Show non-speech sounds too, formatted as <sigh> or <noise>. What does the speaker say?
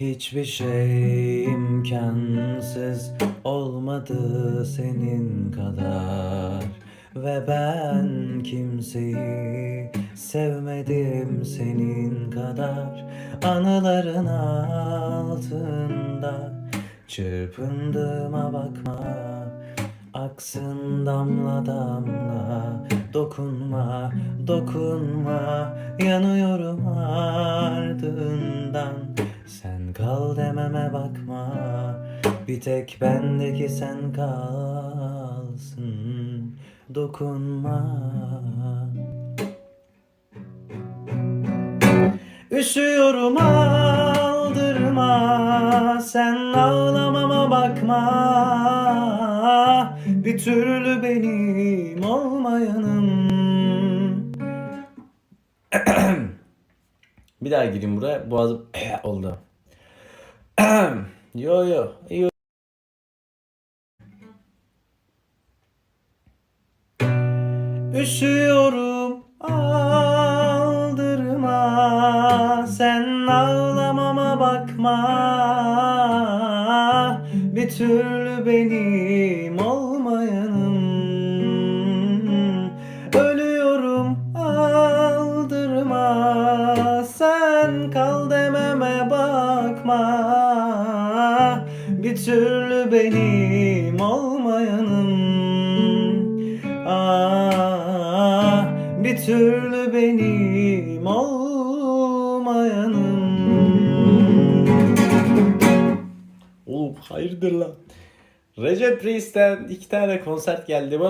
Hiçbir şey imkansız olmadı senin kadar. Ve ben kimseyi sevmedim senin kadar. Anıların altında çırpındığıma bakma. Aksın damla damla Dokunma, dokunma. Yanıyorum ardından Kal dememe bakma. Bir tek bendeki sen kalsın. Dokunma. Üşüyorum aldırma. Sen ağlamama bakma. Bir türlü benim olmayanım. <clears throat> Bir daha gireyim buraya. Boğazım <clears throat> oldu <clears throat> Yo yo yo. Üşüyorum aldırma Sen ağlamama bakma. Bir türlü benim olmayanım. Ölüyorum aldırma Sen kal dememe Bir türlü benim olmayanım Ah, bir türlü benim olmayanım. Oğlum hayırdır lan? Recep Reis'ten iki tane konser geldi. Bu